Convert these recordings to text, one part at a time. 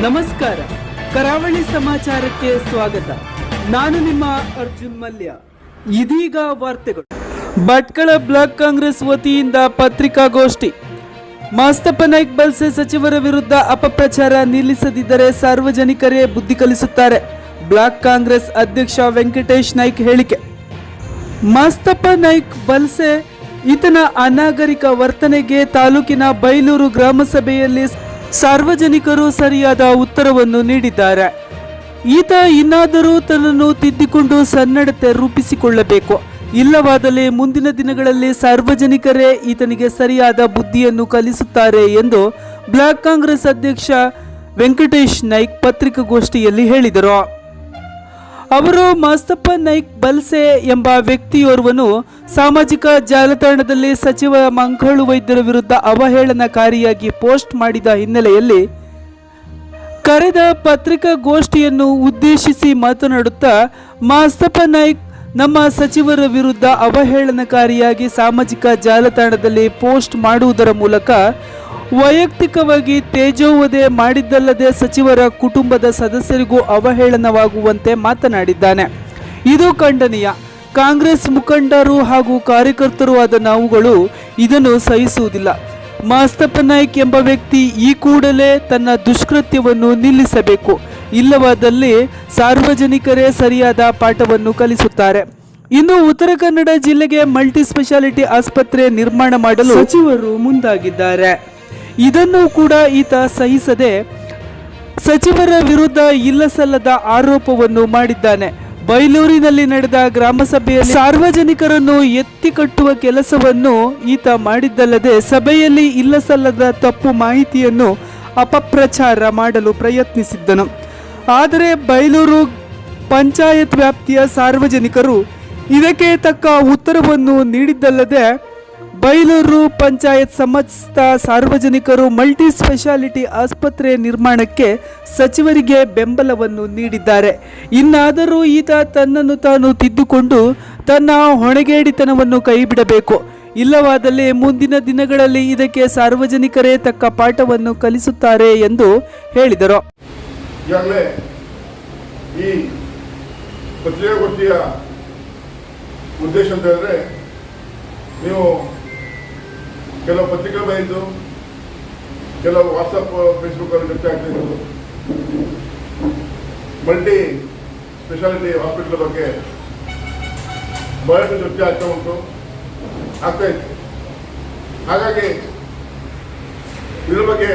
ನಮಸ್ಕಾರ. ಕರಾವಳಿ ಸಮಾಚಾರಕ್ಕೆ ಸ್ವಾಗತ. ನಾನು ನಿಮ್ಮ ಅರ್ಜುನ್ ಮಲ್ಯ. ಇದೀಗ ವಾರ್ತೆಗಳು. ಭಟ್ಕಳ ಬ್ಲಾಕ್ ಕಾಂಗ್ರೆಸ್ ವತಿಯಿಂದ ಪತ್ರಿಕಾಗೋಷ್ಠಿ. ಮಾಸ್ತಪ್ಪ ನಾಯ್ಕ್ ಬಲ್ಸೆ ಸಚಿವರ ವಿರುದ್ಧ ಅಪಪ್ರಚಾರ ನಿಲ್ಲಿಸದಿದ್ದರೆ ಸಾರ್ವಜನಿಕರೇ ಬುದ್ಧಿ ಕಲಿಸುತ್ತಾರೆ. ಬ್ಲಾಕ್ ಕಾಂಗ್ರೆಸ್ ಅಧ್ಯಕ್ಷ ವೆಂಕಟೇಶ್ ನಾಯ್ಕ್ ಹೇಳಿಕೆ. ಮಾಸ್ತಪ್ಪ ನಾಯ್ಕ್ ಬಲ್ಸೆ, ಈತನ ಅನಾಗರಿಕ ವರ್ತನೆಗೆ ತಾಲೂಕಿನ ಬೈಲೂರು ಗ್ರಾಮಸಭೆಯಲ್ಲಿ ಸಾರ್ವಜನಿಕರು ಸರಿಯಾದ ಉತ್ತರವನ್ನು ನೀಡಿದ್ದಾರೆ. ಈತ ಇನ್ನಾದರೂ ತನ್ನನ್ನು ತಿದ್ದಿಕೊಂಡು ಸನ್ನಡತೆ ರೂಪಿಸಿಕೊಳ್ಳಬೇಕು. ಇಲ್ಲವಾದಲ್ಲಿ ಮುಂದಿನ ದಿನಗಳಲ್ಲಿ ಸಾರ್ವಜನಿಕರೇ ಈತನಿಗೆ ಸರಿಯಾದ ಬುದ್ಧಿಯನ್ನು ಕಲಿಸುತ್ತಾರೆ ಎಂದು ಬ್ಲಾಕ್ ಕಾಂಗ್ರೆಸ್ ಅಧ್ಯಕ್ಷ ವೆಂಕಟೇಶ್ ನಾಯ್ಕ್ ಪತ್ರಿಕಾಗೋಷ್ಠಿಯಲ್ಲಿ ಹೇಳಿದರು. ಅವರು ಮಾಸ್ತಪ್ಪ ನಾಯ್ಕ್ ಬಲ್ಸೆ ಎಂಬ ವ್ಯಕ್ತಿಯೋರ್ವನು ಸಾಮಾಜಿಕ ಜಾಲತಾಣದಲ್ಲಿ ಸಚಿವ ಮಂಗಳು ವೈದ್ಯರ ವಿರುದ್ಧ ಅವಹೇಳನಕಾರಿಯಾಗಿ ಪೋಸ್ಟ್ ಮಾಡಿದ ಹಿನ್ನೆಲೆಯಲ್ಲಿ ಕರೆದ ಪತ್ರಿಕಾಗೋಷ್ಠಿಯನ್ನು ಉದ್ದೇಶಿಸಿ ಮಾತನಾಡುತ್ತಾ, ಮಾಸ್ತಪ್ಪ ನಾಯ್ಕ್ ನಮ್ಮ ಸಚಿವರ ವಿರುದ್ಧ ಅವಹೇಳನಕಾರಿಯಾಗಿ ಸಾಮಾಜಿಕ ಜಾಲತಾಣದಲ್ಲಿ ಪೋಸ್ಟ್ ಮಾಡುವುದರ ಮೂಲಕ ವೈಯಕ್ತಿಕವಾಗಿ ತೇಜೋವಧೆ ಮಾಡಿದ್ದಲ್ಲದೆ ಸಚಿವರ ಕುಟುಂಬದ ಸದಸ್ಯರಿಗೂ ಅವಹೇಳನವಾಗುವಂತೆ ಮಾತನಾಡಿದ್ದಾನೆ. ಇದು ಖಂಡನೀಯ. ಕಾಂಗ್ರೆಸ್ ಮುಖಂಡರು ಹಾಗೂ ಕಾರ್ಯಕರ್ತರು ಆದ ನಾವುಗಳು ಇದನ್ನು ಸಹಿಸುವುದಿಲ್ಲ. ಮಾಸ್ತಪ್ಪ ನಾಯ್ಕ್ ಎಂಬ ವ್ಯಕ್ತಿ ಈ ಕೂಡಲೇ ತನ್ನ ದುಷ್ಕೃತ್ಯವನ್ನು ನಿಲ್ಲಿಸಬೇಕು. ಇಲ್ಲವಾದಲ್ಲಿ ಸಾರ್ವಜನಿಕರೇ ಸರಿಯಾದ ಪಾಠವನ್ನು ಕಲಿಸುತ್ತಾರೆ. ಇನ್ನು ಉತ್ತರ ಕನ್ನಡ ಜಿಲ್ಲೆಗೆ ಮಲ್ಟಿ ಸ್ಪೆಷಾಲಿಟಿ ಆಸ್ಪತ್ರೆ ನಿರ್ಮಾಣ ಮಾಡಲು ಸಚಿವರು ಮುಂದಾಗಿದ್ದಾರೆ. ಇದನ್ನು ಕೂಡ ಈತ ಸಹಿಸದೆ ಸಚಿವರ ವಿರುದ್ಧ ಇಲ್ಲಸಲ್ಲದ ಆರೋಪವನ್ನು ಮಾಡಿದ್ದಾನೆ. ಬೈಲೂರಿನಲ್ಲಿ ನಡೆದ ಗ್ರಾಮ ಸಾರ್ವಜನಿಕರನ್ನು ಎತ್ತಿ ಕಟ್ಟುವ ಕೆಲಸವನ್ನು ಈತ ಮಾಡಿದ್ದಲ್ಲದೆ ಸಭೆಯಲ್ಲಿ ಇಲ್ಲಸಲ್ಲದ ತಪ್ಪು ಮಾಹಿತಿಯನ್ನು ಅಪಪ್ರಚಾರ ಮಾಡಲು ಪ್ರಯತ್ನಿಸಿದ್ದನು. ಆದರೆ ಬೈಲೂರು ಪಂಚಾಯತ್ ವ್ಯಾಪ್ತಿಯ ಸಾರ್ವಜನಿಕರು ಇದಕ್ಕೆ ತಕ್ಕ ಉತ್ತರವನ್ನು ನೀಡಿದ್ದಲ್ಲದೆ ಬೈಲೂರು ಪಂಚಾಯತ್ ಸಮಸ್ತ ಸಾರ್ವಜನಿಕರು ಮಲ್ಟಿ ಸ್ಪೆಷಾಲಿಟಿ ಆಸ್ಪತ್ರೆ ನಿರ್ಮಾಣಕ್ಕೆ ಸಚಿವರಿಗೆ ಬೆಂಬಲವನ್ನು ನೀಡಿದ್ದಾರೆ. ಇನ್ನಾದರೂ ಈತ ತನ್ನನ್ನು ತಾನು ತಿದ್ದುಕೊಂಡು ತನ್ನ ಹೊಣೆಗೇಡಿತನವನ್ನು ಕೈಬಿಡಬೇಕು. ಇಲ್ಲವಾದಲ್ಲಿ ಮುಂದಿನ ದಿನಗಳಲ್ಲಿ ಇದಕ್ಕೆ ಸಾರ್ವಜನಿಕರೇ ತಕ್ಕ ಪಾಠವನ್ನು ಕಲಿಸುತ್ತಾರೆ ಎಂದು ಹೇಳಿದರು. ಈ ಪತ್ರಿಕಾಗೋಷ್ಠಿಯ ಉದ್ದೇಶ ಅಂತ ಹೇಳಿದ್ರೆ, ನೀವು ಕೆಲವು ಪತ್ರಿಕೆ ಬರೆಯಿತು ಕೆಲವು ವಾಟ್ಸಪ್ ಫೇಸ್ಬುಕ್ಕಲ್ಲಿ ಚರ್ಚೆ ಆಗ್ತಿದ್ದು ಮಲ್ಟಿ ಸ್ಪೆಷಾಲಿಟಿ ಹಾಸ್ಪಿಟಲ್ ಬಗ್ಗೆ ಬಹಳಷ್ಟು ಚರ್ಚೆ ಆಗ್ತಾ ಉಂಟು, ಆಗ್ತಾ ಇತ್ತು. ಹಾಗಾಗಿ ಇದ್ರ ಬಗ್ಗೆ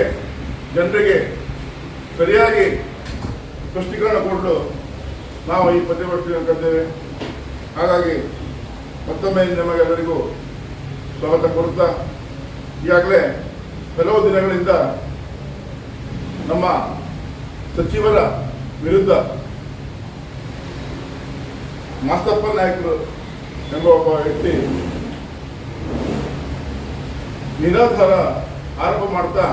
ಜನರಿಗೆ ಸರಿಯಾಗಿ ಸ್ಪಷ್ಟೀಕರಣ ಕೊಡಲು ನಾವು ಈ ಪ್ರತಿಭಟನೆ ಕರೆದೇವೆ ಹಾಗಾಗಿ ಮತ್ತೊಮ್ಮೆ ನಿಮಗೆಲ್ಲರಿಗೂ ಸ್ವಾಗತ ಕೋರುತ್ತಾ ಈಗಾಗಲೇ ಕೆಲವು ದಿನಗಳಿಂದ ನಮ್ಮ ಸಚಿವರ ವಿರುದ್ಧ ಮಾಸ್ತಪ್ಪ ನಾಯಕರು ಎಂಬ ಒಬ್ಬ ವ್ಯಕ್ತಿ ನಿರಾಧಾರ ಆರೋಪ ಮಾಡ್ತಾ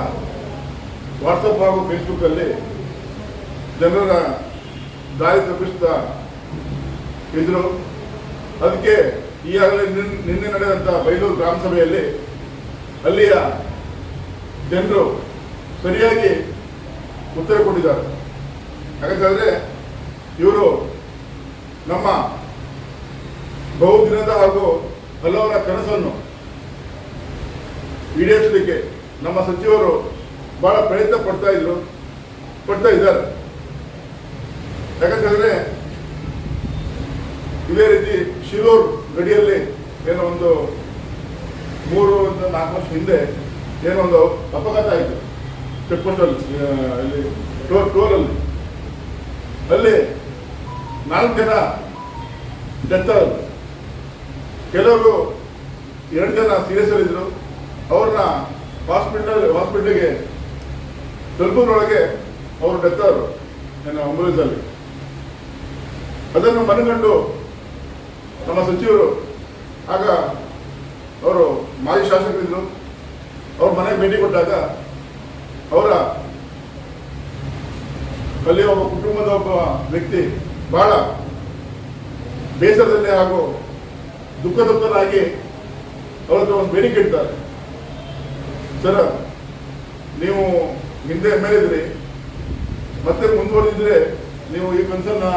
ವಾಟ್ಸಪ್ ಹಾಗೂ ಫೇಸ್ಬುಕ್ಕಲ್ಲಿ ಜನರ ದಾರಿ ತಪ್ಪಿಸ್ತಾ ಇದ್ರು. ಅದಕ್ಕೆ ಈಗಾಗಲೇ ನಿನ್- ನಿನ್ನೆ ನಡೆದಂಥ ಬೈಲೂರು ಗ್ರಾಮ ಸಭೆಯಲ್ಲಿ ಅಲ್ಲಿಯ ಜನರು ಸರಿಯಾಗಿ ಉತ್ತರ ಕೊಟ್ಟಿದ್ದಾರೆ. ಯಾಕಂತಂದ್ರೆ ಇವರು ನಮ್ಮ ಬಹುದಿನದ ಹಾಗೂ ಹಲವರ ಕನಸನ್ನು ಈಡೇರಿಸಲಿಕ್ಕೆ ನಮ್ಮ ಸಚಿವರು ಬಹಳ ಪ್ರಯತ್ನ ಪಡ್ತಾ ಇದ್ರು, ಪಡ್ತಾ ಇದ್ದಾರೆ. ಯಾಕಂತಂದ್ರೆ ಇದೇ ರೀತಿ ಶಿರೂರ್ ಗಡಿಯಲ್ಲಿ ಏನೋ ಒಂದು ಮೂರು ಅಂತ ನಾಲ್ಕು ವರ್ಷ ಹಿಂದೆ ಏನೊಂದು ಅಪಘಾತ ಆಯಿತು. ಚೆಕ್ ಪೋಸ್ಟಲ್ಲಿ ಅಲ್ಲಿ ಟೋಲ್ ಟೋಲಲ್ಲಿ ಅಲ್ಲಿ. ನಾಲ್ಕು ಜನ ಡೆತ್ ಕೆಲವರು ಎರಡು ಜನ ಸೀರಿಯಸ್ ಇದ್ದರು ಅವ್ರನ್ನ ಹಾಸ್ಪಿಟಲ್ ಹಾಸ್ಪಿಟ್ಲಿಗೆ ತಲುಪೋದ್ರೊಳಗೆ ಅವರು ಡೆತ್ ಅವರು ನನ್ನ ಅಂಬುಲೆನ್ಸಲ್ಲಿ ಅದನ್ನು ಮನಗಂಡು ನಮ್ಮ ಸಚಿವರು, ಆಗ ಅವರು ಮಾಜಿ ಶಾಸಕರಿದ್ರು. ಅವ್ರ ಮನೆಗೆ ಭೇಟಿ ಕೊಟ್ಟಾಗ ಅವರ ಅಲ್ಲಿ ಒಬ್ಬ ಕುಟುಂಬದ ಒಬ್ಬ ವ್ಯಕ್ತಿ ಬಹಳ ಬೇಸರದಲ್ಲಿ ಹಾಗೂ ದುಃಖ ಅವ್ರ ಹತ್ರ ಒಂದು ಬೇಡಿಕೆ ಇಡ್ತಾರೆ. ಸರ್, ನೀವು ಹಿಂದೆ ಇದ್ರಿ, ಮತ್ತೆ ಮುಂದುವರೆದಿದ್ರೆ ನೀವು ಈ ಕನಸನ್ನ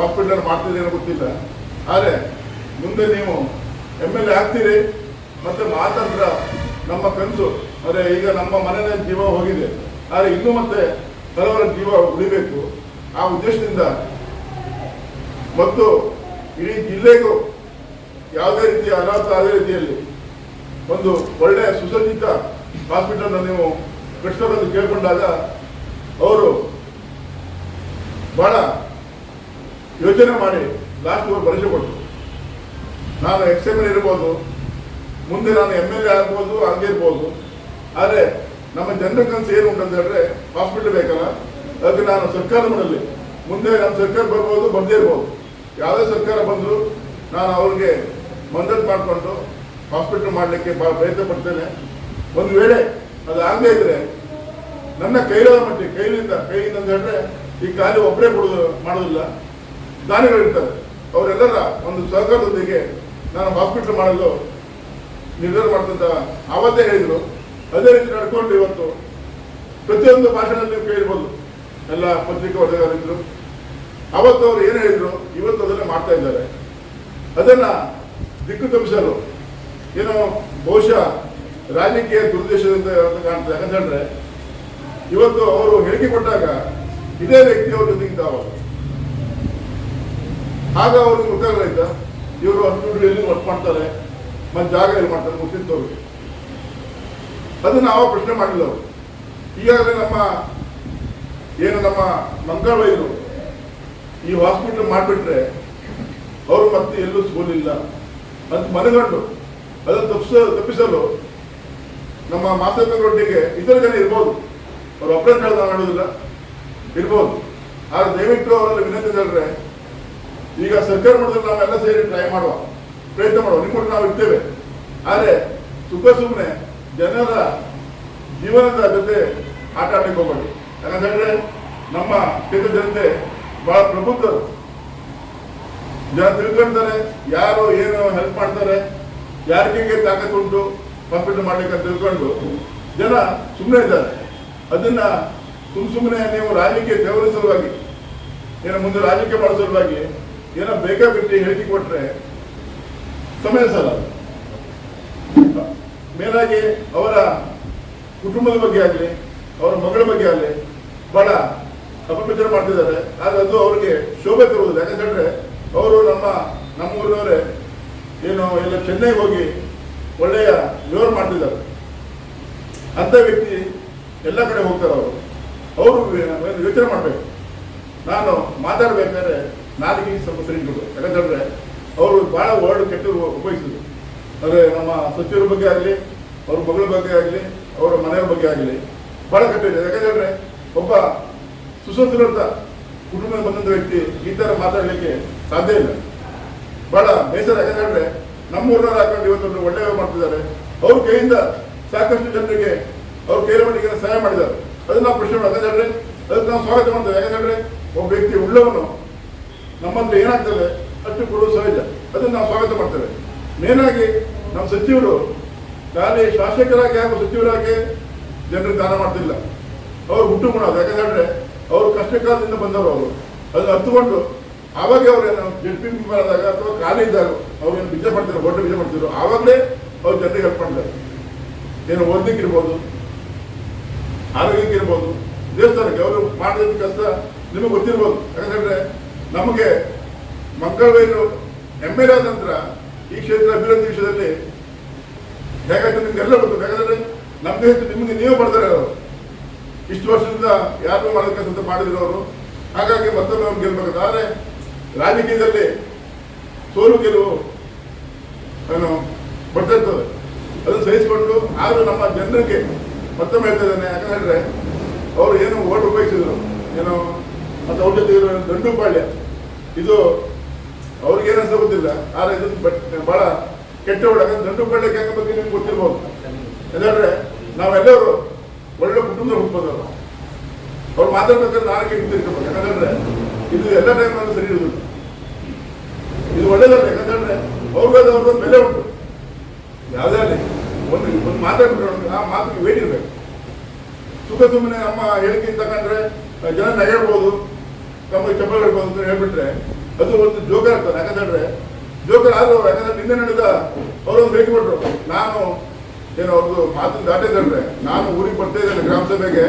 ಹಾಸ್ಪಿಟಲ್ ಮಾಡ್ತಿದ್ದೀರಿ ಗೊತ್ತಿಲ್ಲ. ಆದರೆ ಮುಂದೆ ನೀವು ಎಂ ಎಲ್ ಎ ಆಗ್ತೀರಿ. ಮತ್ತೆ ಮಾತಂತ್ರ ನಮ್ಮ ಕನಸು. ಅದೇ ಈಗ ನಮ್ಮ ಮನೆಯ ಜೀವ ಹೋಗಿದೆ. ಆದರೆ ಇನ್ನು ಮತ್ತೆ ಕೆಲವರ ಜೀವ ಉಳಿಬೇಕು. ಆ ಉದ್ದೇಶದಿಂದ ಮತ್ತು ಇಡೀ ಜಿಲ್ಲೆಗೂ ಯಾವುದೇ ರೀತಿಯ ಅನಾಥ ಆದ ರೀತಿಯಲ್ಲಿ ಒಂದು ಒಳ್ಳೆಯ ಸುಸಜ್ಜಿತ ಹಾಸ್ಪಿಟಲ್ ನೀವು ಕೃಷ್ಣರನ್ನು ಕೇಳಿಕೊಂಡಾಗ ಅವರು ಬಹಳ ಯೋಚನೆ ಮಾಡಿ ಲಾಸ್ಟ್ ಕೊಟ್ಟರು. ನಾನು ಎಕ್ಸಾಮಿನ್ ಇರ್ಬೋದು ಮುಂದೆ ನಾನು ಎಂ ಎಲ್ ಎ ಆಗ್ಬೋದು, ಹಂಗೆ ಇರ್ಬೋದು. ಆದರೆ ನಮ್ಮ ಜನರ ಕನಸು ಏನು ಉಂಟಂತ ಹೇಳಿದ್ರೆ ಹಾಸ್ಪಿಟಲ್ ಬೇಕಲ್ಲ? ಅದಕ್ಕೆ ನಾನು ಸರ್ಕಾರ ಮಾಡಲಿ ಮುಂದೆ ನಮ್ಮ ಸರ್ಕಾರ ಬರ್ಬೋದು, ಬಂದೇ ಇರ್ಬೋದು. ಯಾವುದೇ ಸರ್ಕಾರ ಬಂದರೂ ನಾನು ಅವ್ರಿಗೆ ಮಂದತ್ ಮಾಡಿಕೊಂಡು ಹಾಸ್ಪಿಟಲ್ ಮಾಡಲಿಕ್ಕೆ ಭಾಳ ಪ್ರಯತ್ನ ಪಡ್ತೇನೆ. ಒಂದು ವೇಳೆ ಅದು ಆಗದೇ ಇದ್ರೆ, ನನ್ನ ಕೈಲಾದ ಮಟ್ಟಿಗೆ, ಕೈಲಿಂದ ಕೈಯಿಂದ ಅಂತ ಹೇಳಿದ್ರೆ, ಈ ಖಾಲಿ ಒಬ್ಬರೇ ಕೊಡೋದು, ಮಾಡೋದಿಲ್ಲ. ದಾನಿಗಳಿರ್ತಾರೆ ಅವರೆಲ್ಲರ ಒಂದು ಸಹಕಾರದೊಂದಿಗೆ ನಾನು ಹಾಸ್ಪಿಟ್ಲ್ ಮಾಡಲು ನಿರ್ಧಾರ ಮಾಡಿದಂತ ಆವತ್ತೇ ಹೇಳಿದ್ರು. ಅದೇ ರೀತಿ ನಡ್ಕೊಂಡು ಇವತ್ತು ಪ್ರತಿಯೊಂದು ಭಾಷೆನಲ್ಲಿ ನೀವು ಕೇಳಿರ್ಬೋದು ಎಲ್ಲ ಪತ್ರಿಕಾ ವರದಿಗಾರರಿದ್ರು. ಅವತ್ತು ಅವರು ಏನು ಹೇಳಿದ್ರು? ಇವತ್ತು ಅದನ್ನ ಮಾಡ್ತಾ ಇದ್ದಾರೆ. ಅದನ್ನ ದಿಕ್ಕು ತಪ್ಪಿಸಲು ಏನೋ ಬಹುಶಃ ರಾಜಕೀಯ ದುರುದ್ದೇಶದಿಂದ ಕಾಣ್ತದೆ. ಯಾಕಂತಂದ್ರೆ ಇವತ್ತು ಅವರು ಹೇಳಿಕೆ ಕೊಟ್ಟಾಗ ಇದೇ ವ್ಯಕ್ತಿ ಅವರು ನಿಂತ ಅವರು. ಆಗ ಅವ್ರಿಗೆ ಗೊತ್ತಾಗಲಿಲ್ಲ ಇವರು ಹತ್ತು ಎಲ್ಲಿ ವರ್ಕ್ ಮಾಡ್ತಾರೆ? ಮತ್ತೆ ಜಾಗ ಎಲ್ಲಿ ಮಾಡ್ತಾರೆ? ಗೊತ್ತಿತ್ತು ಅವ್ರಿಗೆ ಅದನ್ನ ನಾವು ಪ್ರಶ್ನೆ ಮಾಡಿಲ್ಲ ಅವರು. ಈಗಾಗಲೇ ನಮ್ಮ ಏನು ನಮ್ಮ ಮಂಗಳವೈರು ಈ ಹಾಸ್ಪಿಟ್ಲ್ ಮಾಡಿಬಿಟ್ರೆ ಅವರು ಮತ್ತೆ ಎಲ್ಲೂ ಸಿಗೋದಿಲ್ಲ ಅಂತ ಮನಗಂಡು. ಅದನ್ನು ತಪ್ಪಿಸ, ತಪ್ಪಿಸಲು ನಮ್ಮ ಮಾತಾಡೊಟ್ಟಿಗೆ ಇತರ ಜನ ಇರ್ಬೋದು. ಅವ್ರು ಕಳೆದ ಮಾಡೋದಿಲ್ಲ ಇರ್ಬೋದು. ಆದ್ರೆ ದಯವಿಟ್ಟು ಅವರಲ್ಲಿ ವಿನಂತಿ ಹೇಳಿದ್ರೆ ಈಗ ಸರ್ಕಾರ ಮಾಡಿದ್ರೆ ನಾವೆಲ್ಲ ಸೇರಿ ಟ್ರೈ ಮಾಡುವ. ಪ್ರಯತ್ನ ಮಾಡುವ. ನಿಮ್ಮ ನಾವು ಇರ್ತೇವೆ. ಆದರೆ ಸುಖ ಸುಮ್ಮನೆ ಜನರ ಜೀವನದ ಜೊತೆ ಆಟ ಆಡಲಿಕ್ಕೆ ಹೋಗಬೇಡಿ. ಯಾಕಂತಂದ್ರೆ ನಮ್ಮ ಕ್ಷೇತ್ರ ಜನತೆ ಬಹಳ ಪ್ರಬುದ್ಧರು. ಜನ ತಿಳ್ಕೊಳ್ತಾರೆ ಯಾರು ಏನು ಹೆಲ್ಪ್ ಮಾಡ್ತಾರೆ, ಯಾರಿಗೆ ತಾಕತ್ ಉಂಟು ಹಾಸ್ಪಿಟಲ್ ಮಾಡ್ಲಿಕ್ಕೆ ಅಂತ ತಿಳ್ಕೊಂಡು ಜನ ಸುಮ್ಮನೆ ಇದ್ದಾರೆ. ಅದನ್ನ ಸುಮ್ ಸುಮ್ಮನೆ ನೀವು ರಾಜಕೀಯ ಸಲುವಾಗಿ, ಏನೋ ಮುಂದೆ ರಾಜಕೀಯ ಮಾಡೋ ಸಲುವಾಗಿ ಏನೋ ಬೇಕಾಬಿಟ್ಟಿ ಹೇಳಿಕೆ ಕೊಟ್ರೆ ಸಮಯ ಸಲ ಮೇಲಾಗಿ ಅವರ ಕುಟುಂಬದ ಬಗ್ಗೆ ಆಗಲಿ, ಅವರ ಮಗಳ ಬಗ್ಗೆ ಆಗಲಿ, ಬಹಳ ಅಪಪ್ರಚಾರ ಮಾಡ್ತಿದ್ದಾರೆ. ಆದ್ರೆ ಅದು ಅವರಿಗೆ ಶೋಭೆ ತರುವುದಿಲ್ಲ. ಯಾಕಂತ ಹೇಳಿದ್ರೆ ಅವರು ನಮ್ಮ ನಮ್ಮ ಊರಿನವರೇ ಏನು, ಎಲ್ಲ ಚೆನ್ನೈಗೆ ಹೋಗಿ ಒಳ್ಳೆಯ ವಿವರ ಮಾಡ್ತಿದ್ದಾರೆ. ಅಂತ ವ್ಯಕ್ತಿ ಎಲ್ಲ ಕಡೆ ಹೋಗ್ತಾರೆ ಅವರು. ಅವರು ಯೋಚನೆ ಮಾಡಬೇಕು. ನಾನು ಮಾತಾಡ್ಬೇಕಾದ್ರೆ ನಾಲಿಗೆ ಸ್ವಲ್ಪ ಸರಿ ಯಾಕಂತಂದ್ರೆ ಅವರು ಬಹಳ ವರ್ಡ್ ಕೆಟ್ಟ ಉಪಯೋಗಿಸಿದ್ರು. ಅಂದರೆ ನಮ್ಮ ಸಚಿವರ ಬಗ್ಗೆ ಆಗಲಿ, ಅವ್ರ ಮಗಳ ಬಗ್ಗೆ ಆಗಲಿ, ಅವರ ಮನೆಯ ಬಗ್ಗೆ ಆಗಲಿ, ಬಹಳ ಕೆಟ್ಟಿದೆ ಯಾಕಂದ್ರೆ ಒಬ್ಬ ಸುಸಂಸ್ಕೃತ ಕುಟುಂಬದ ಬಂದಂತ ವ್ಯಕ್ತಿ ಈ ಥರ ಮಾತಾಡಲಿಕ್ಕೆ ಸಾಧ್ಯ ಇಲ್ಲ. ಬಹಳ ಬೇಸರ. ಯಾಕಂದ್ರೆ ನಮ್ಮ ನಮ್ಮೂರನ್ನ ಹಾಕೊಂಡು ಇವತ್ತೊಂದು ಒಳ್ಳೆಯ ಮಾಡ್ತಿದ್ದಾರೆ. ಅವ್ರ ಕೈಯಿಂದ ಸಾಕಷ್ಟು ಜನರಿಗೆ ಅವ್ರ ಕೈಲ ಮಟ್ಟಿಗೆ ಸಹಾಯ ಮಾಡಿದ್ದಾರೆ. ಅದನ್ನ ನಾವು ಪ್ರಶ್ನೆ ಮಾಡೋದು. ಯಾಕಂದ್ರೆ ಅದಕ್ಕೆ ನಾವು ಸ್ವಾಗತ ಮಾಡ್ತೇವೆ. ಯಾಕಂದ್ರೆ ಒಬ್ಬ ವ್ಯಕ್ತಿ ಉಳ್ಳವನು ನಮ್ಮಂದ್ರೆ ಏನಾಗ್ತದೆ ಅಷ್ಟು ಕೊಡುವುದು ಸಹಜ ಅದನ್ನ ನಾವು ಸ್ವಾಗತ ಮಾಡ್ತೇವೆ. ಮೇನಾಗಿ ನಮ್ಮ ಸಚಿವರು ಖಾಲಿ ಶಾಸಕರಾಗಿ ಹಾಗೂ ಸಚಿವರಾಗಿ ಜನರಿಗೆ ದಾನ ಮಾಡ್ತಿಲ್ಲ. ಅವ್ರು ಹುಟ್ಟು ಮಾಡೋದು ಯಾಕಂದ್ರೆ ಅವರು ಕಷ್ಟಕಾಲದಿಂದ ಬಂದವರು ಅವರು. ಅದನ್ನು ಅರ್ಥಕೊಂಡು ಆವಾಗ ಅವ್ರೇನು ಜಡ್ ಪಿ ಆದಾಗ ಅಥವಾ ಖಾಲಿ ಇದ್ದಾಗ ಅವ್ರೇನು ಬಿಜೆ ಮಾಡ್ತಿರೋ ದೊಡ್ಡ ಬಿಜೆ ಮಾಡ್ತಿದ್ರು, ಆವಾಗಲೇ ಅವ್ರು ಜನರಿಗೆ ಹೆಲ್ಪ್ ಮಾಡ್ತಾರೆ. ಏನು ಓದಲಿಕ್ಕೆ ಇರ್ಬೋದು, ಆರೋಗ್ಯಕ್ಕೆ ಇರ್ಬೋದು, ದೇವಸ್ಥಾನಕ್ಕೆ ಅವರು ಮಾಡಿದ ಕೆಲಸ ನಿಮಗೆ ಗೊತ್ತಿರ್ಬೋದು. ಯಾಕಂದ್ರೆ ನಮಗೆ ಮಂಗಳವೇರು ಎಂ ಆದ ನಂತರ ಈ ಕ್ಷೇತ್ರ ಅಭಿವೃದ್ಧಿ ವಿಷಯದಲ್ಲಿ ಹೇಗಾಯ್ತು ನಿಮ್ಗೆಲ್ಲ ಗೊತ್ತು. ಯಾಕಂದ್ರೆ ನಮ್ಗೆ ಹೆಚ್ಚು ನಿಮಗೆ ನೀವು ಬರ್ತಾರೆ ಅವರು. ಇಷ್ಟು ವರ್ಷದಿಂದ ಯಾರು ಕೆಲಸ ಮಾಡಿದ್ರು ಅವರು. ಹಾಗಾಗಿ ಮತ್ತೊಮ್ಮೆ ಅವ್ರು ಗೆಲ್ಬೇಕು ಆದರೆ ರಾಜಕೀಯದಲ್ಲಿ ಸೋಲು ಗೆಲುವು ಏನು ಬರ್ತಾ ಇರ್ತದೆ ಅದನ್ನು ಸಹಿಸಿಕೊಂಡು ಆದರೂ ನಮ್ಮ ಜನರಿಗೆ ಮತ್ತೊಮ್ಮೆ ಹೇಳ್ತಾ ಇದ್ದೇನೆ. ಯಾಕಂದ್ರೆ ಅವರು ಏನು ಓಟ್ ಉಪಯೋಗಿಸಿದ್ರು. ಏನೋ, ಮತ್ತು ಅವ್ರ ಜೊತೆ ಇರೋ ದಂಡುಪಾಳ್ಯ ಇದು ಅವ್ರಿಗೆ ಏನಂತ ಗೊತ್ತಿಲ್ಲ. ಆದರೆ ಇದು ಬಟ್ ಬಹಳ ಕೆಟ್ಟ ಒಳಗೆ ದಂಡು ದಂಡುಪಾಳ್ಯ ಹೆಂಗ ಬಗ್ಗೆ ನಿಮ್ಗೆ ಗೊತ್ತಿರ್ಬೋದು. ಯಾಕಂದ್ರೆ ನಾವೆಲ್ಲರೂ ಒಳ್ಳೆ ಕುಟುಂಬ ಹುಟ್ಬೋದಲ್ಲ ಅವ್ರು ಮಾತಾಡ್ಬೇಕಾದ್ರೆ ನಾಲ್ಕು ಹಿಂತಿರ್ಬೇಕು ಯಾಕಂದ್ರೆ ಇದು ಎಲ್ಲ ಟೈಮಲ್ಲೂ ಸರಿ ಇರುವುದಿಲ್ಲ ಇದು ಒಳ್ಳೇದಲ್ಲ, ಯಾಕಂದ್ರೆ ಅವ್ರಿಗಾದ ಅವ್ರದ್ದು ಬೆಲೆ ಉಂಟು. ಯಾವುದೇ ಆಗಲಿ, ಒಂದು ಒಂದು ಮಾತಾಡ್ಬಿಟ್ಟು ಆ ಮಾತಿಗೆ ವೇಟ್ ಸುಖ ಸುಮ್ಮನೆ ನಮ್ಮ ಹೇಳಿಕೆ ತಗೊಂಡ್ರೆ ಜನ ನಗಾಡ್ಬೋದು ತಮಗೆ ಚಪ್ಪಲ್ ಹೇಳ್ಬೋದು ಅಂತ ಹೇಳ್ಬಿಟ್ರೆ ಅದು ಒಂದು ಜೋಕರ್ ಆಗ್ತದೆ. ಯಾಕಂತಂದ್ರೆ ಜೋಕರ್ ಆದ್ರೂ, ಯಾಕಂದ್ರೆ ನಿನ್ನೆ ನಡೆದ ಅವರೊಂದು ಭೇಟಿ ಕೊಟ್ಟರು ನಾನು ಏನು ಅವ್ರದ್ದು ಮಾತು ದಾಟಿದ್ರೆ ನಾನು ಊರಿಗೆ ಬರ್ತಾ ಇದ್ದೇನೆ ಗ್ರಾಮ ಸಭೆಗೆ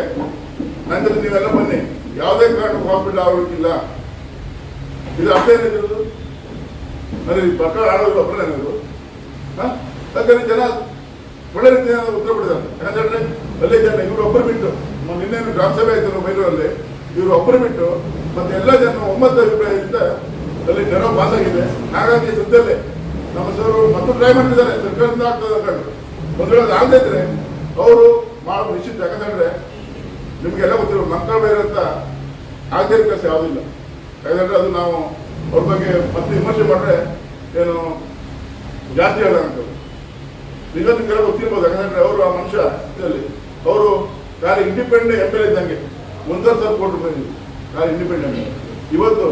ನನ್ನ ಜೊತೆ ನೀವೆಲ್ಲ ಬನ್ನಿ. ಯಾವುದೇ ಕಾರಣಕ್ಕೂ ಹಾಸ್ಪಿಟಲ್ ಆಗೋಕ್ಕಿಲ್ಲ. ಇದು ಅರ್ಥ ಏನಿದ್ರು ಅಂದ್ರೆ ಮಕ್ಕಳು ಆಡೋದು ಅಪರ ಏನಾದ್ರು ಯಾಕಂದ್ರೆ ಜನ ಒಳ್ಳೆ ರೀತಿಯ ಉತ್ತರ ಕೊಡ್ತಾರೆ ಯಾಕಂದ್ರೆ ಅಲ್ಲೇ ಜನ, ಇವರು ಒಬ್ಬರು ಬಿಟ್ಟು ನಿನ್ನೆ ಗ್ರಾಮ ಸಭೆ ಆಯ್ತು ಮೈಲೂರಲ್ಲಿ ಇವರು ಒಬ್ಬರು ಬಿಟ್ಟು ಮತ್ತೆ ಎಲ್ಲ ಜನ ಒಂಬತ್ತು ಅಭಿಪ್ರಾಯದಿಂದ ಅಲ್ಲಿ ಜನ ಪಾಸ್ ಆಗಿದೆ ಹಾಗಾಗಿ ಸದ್ಯದಲ್ಲೇ ನಮ್ಮ ಸರ್ ಮತ್ತು ಟ್ರೈ ಮಾಡಿದ್ದಾರೆ ಸರ್ಕಾರದಿಂದ ಆಗ್ತದೆ ಒಂದು ವೇಳೆ ಆಗದೆ ಇದ್ರೆ ಅವರು ಭಾಳ ನಿಶ್ಚಿತ. ಯಾಕಂದ್ರೆ ನಿಮಗೆಲ್ಲ ಗೊತ್ತಿರೋ ಮಕ್ಕಳ ಬೇರೆ ಅಂತ ಆಗದೇ ಕೆಲಸ ಯಾವುದಿಲ್ಲ ಯಾಕಂದ್ರೆ ಅದು ನಾವು ಅವ್ರ ಬಗ್ಗೆ ಮತ್ತೆ ವಿಮರ್ಶೆ ಮಾಡ್ರೆ ಏನು ಜಾಸ್ತಿ ಅಂತ ನಿಜವಾದ ಕೆಲವು ಗೊತ್ತಿರ್ಬೋದು. ಯಾಕಂದ್ರೆ ಅವರು ಆ ಮನುಷ್ಯ ಇದರಲ್ಲಿ ಅವರು ಖಾಲಿ ಇಂಡಿಪೆಂಡೆಂಟ್ ಎಂ ಎಲ್ ಇದ್ದಂಗೆ. ಒಂದರ ಸಾವಿರ ಕೋಟಿ ರೂಪಾಯಿ ಖಾಲಿ ಇಂಡಿಪೆಂಡೆಂಟ್ ಇವತ್ತು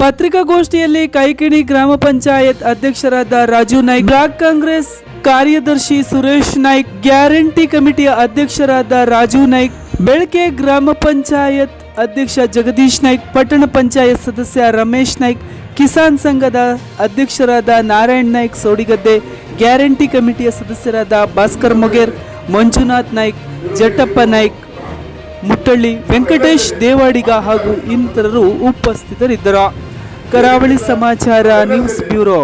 ಪತ್ರಿಕಾಗೋಷ್ಠಿಯಲ್ಲಿ ಕೈಕಿಣಿ ಗ್ರಾಮ ಪಂಚಾಯತ್ ಅಧ್ಯಕ್ಷರಾದ ರಾಜು ನಾಯ್ಕ್, ಬ್ಲಾಕ್ ಕಾಂಗ್ರೆಸ್ ಕಾರ್ಯದರ್ಶಿ ಸುರೇಶ್ ನಾಯ್ಕ್, ಗ್ಯಾರಂಟಿ ಕಮಿಟಿಯ ಅಧ್ಯಕ್ಷರಾದ ರಾಜು ನಾಯ್ಕ್, ಬೆಳಕೆ ಗ್ರಾಮ ಪಂಚಾಯತ್ ಅಧ್ಯಕ್ಷ ಜಗದೀಶ್ ನಾಯ್ಕ್, ಪಟ್ಟಣ ಪಂಚಾಯತ್ ಸದಸ್ಯ ರಮೇಶ್ ನಾಯ್ಕ್, ಕಿಸಾನ್ ಸಂಘದ ಅಧ್ಯಕ್ಷರಾದ ನಾರಾಯಣ್ ನಾಯ್ಕ್, ಸೋಡಿಗದ್ದೆ ಗ್ಯಾರಂಟಿ ಕಮಿಟಿಯ ಸದಸ್ಯರಾದ ಭಾಸ್ಕರ್ ಮೊಗೇರ್, ಮಂಜುನಾಥ್ ನಾಯ್ಕ್ ಜಟ್ಟಪ್ಪ ನಾಯ್ಕ್ ಮುಟ್ಟಳ್ಳಿ ವೆಂಕಟೇಶ್ ದೇವಾಡಿಗ ಹಾಗೂ ಇನ್ನಿತರರು ಉಪಸ್ಥಿತರಿದ್ದರು. ಕರಾವಳಿ ಸಮಾಚಾರ ನ್ಯೂಸ್ ಬ್ಯೂರೋ.